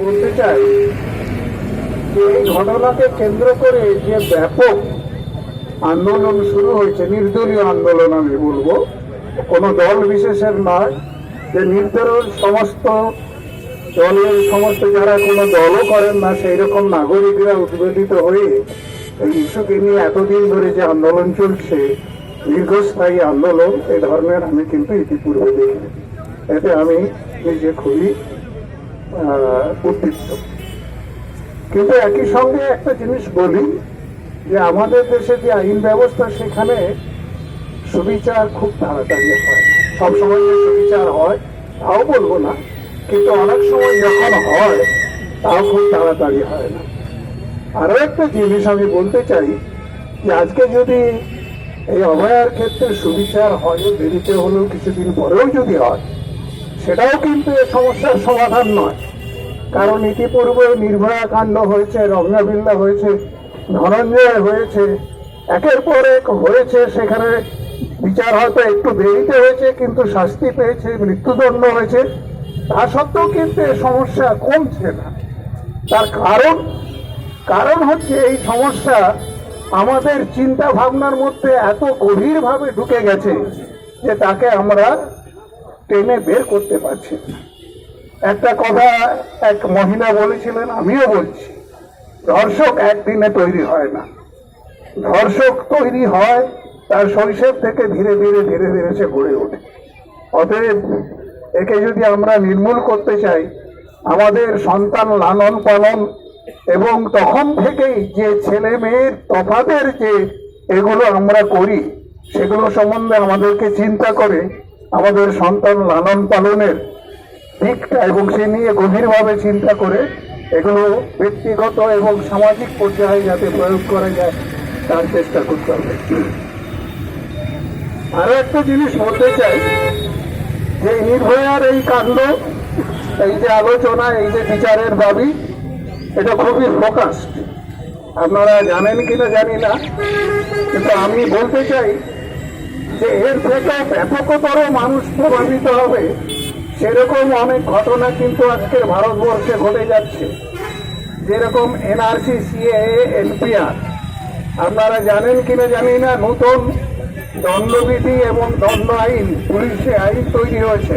বলতে চাই যে এই ঘটনাকে কেন্দ্র করে যে ব্যাপক আন্দোলন শুরু হয়েছে, নির্দলীয় আন্দোলন আমি বলব, কোনো দল বিশেষের নয়, যে নির্দলীয় সমস্ত দলের, সমস্ত যারা কোনো দলও করেন না, সেই রকম নাগরিকরা উদ্বেলিত হয়ে এই ইস্যুকে নিয়ে এতদিন ধরে যে আন্দোলন চলছে, দীর্ঘস্থায়ী আন্দোলন এই ধর্মের আমি কিন্তু ইতিপূর্বে দেখি এতে আমি নিজে খুবই উদ্দীপ্ত কিন্তু একই সঙ্গে একটা জিনিস বলি যে আমাদের দেশে যে আইন ব্যবস্থা, সেখানে সুবিচার খুব তাড়াতাড়ি হয় না। সব সময় যে সুবিচার হয়, তাও বলব না, কিন্তু অনেক সময় যখন হয়, তাও খুব তাড়াতাড়ি হয় না আরও একটা জিনিস আমি বলতে চাই যে আজকে যদি এই অভয়ার ক্ষেত্রে সুবিচার হয়, দেরিতে হলেও কিছুদিন পরেও যদি হয় সেটাও কিন্তু এ সমস্যার সমাধান নয়। কারণ ইতিপূর্বে নির্ভয়া কাণ্ড হয়েছে রঙ্গাবিল্লা হয়েছে, ধনঞ্জয় হয়েছে, একের পর এক হয়েছে, সেখানে বিচার হয়তো একটু দেরিতে হয়েছে, কিন্তু শাস্তি পেয়েছে, মৃত্যুদণ্ড হয়েছে। তা সত্ত্বেও কিন্তু এ সমস্যা কমছে না। তার কারণ কারণ হচ্ছে এই সমস্যা আমাদের চিন্তা ভাবনার মধ্যে এত গভীরভাবে ঢুকে গেছে যে তাকে আমরা টেনে বের করতে পারছে একটা কথা এক মহিলা বলেছিলেন, আমিও বলছি, ধর্ষক একদিনে তৈরি হয় না। ধর্ষক তৈরি হয়, তার শৈশব থেকে ধীরে ধীরে ধীরে ধীরে সে গড়ে ওঠে। অতএব একে যদি আমরা নির্মূল করতে চাই, আমাদের সন্তান লালন পালন এবং তখন থেকেই যে ছেলে মেয়ের তফাতের যে এগুলো আমরা করি, সেগুলো সম্বন্ধে আমাদেরকে চিন্তা করে আমাদের সন্তান লালন পালনের দিকটা এবং সে নিয়ে গভীরভাবে চিন্তা করে এগুলো ব্যক্তিগত এবং সামাজিক পর্যায়ে যাতে প্রয়োগ করা যায়, তার চেষ্টা করতে হবে। আরও একটা জিনিস বলতে চাই, যে নির্ভয়ার এই কাণ্ড, এই যে আলোচনা, এই যে বিচারের দাবি, এটা খুবই ফোকাসড। আপনারা জানেন কিনা জানি না, কিন্তু আমি বলতে চাই যে এর থেকে ব্যাপকতর মানুষ প্রভাবিত হবে, সেরকম অনেক ঘটনা কিন্তু আজকে ভারতবর্ষে ঘটে যাচ্ছে। যেরকম এনআরসি সিএ এনপিআর আপনারা জানেন কিনা জানি না, নতুন দণ্ডবিধি এবং দণ্ড আইন, পুলিশে আইন তৈরি হয়েছে।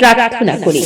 প্রার্থনা করি।